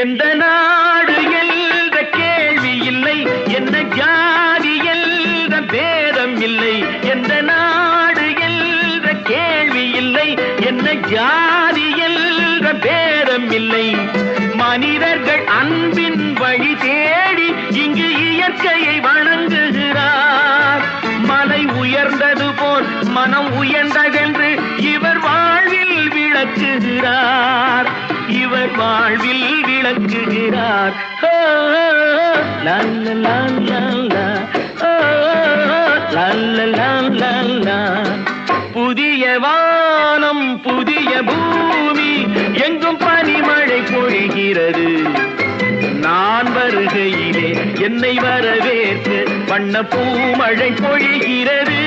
எந்த நாடு எந்த கேள்வி இல்லை? எந்த ஜாதி எந்த பேதம் இல்லை? எந்த நாடு எந்த கேள்வி இல்லை? என்ன ஜாதி எந்த பேதம் இல்லை? மனிதர்கள் அன்பின் வழி தேடி இங்கு இயற்கையை வணங்குகிறார். மலை உயர்ந்தது போல் மனம் உயர்ந்ததென்று இவர் வாழ்வில் இவர் வாழ்வில் விளக்குகிறார் ஓ, லா, லா, புதிய வானம் புதிய பூமி எங்கும் பனிமழை பொழிகிறது. நான் வருகையிலே என்னை வரவேற்று வண்ண பூமழை பொழிகிறது.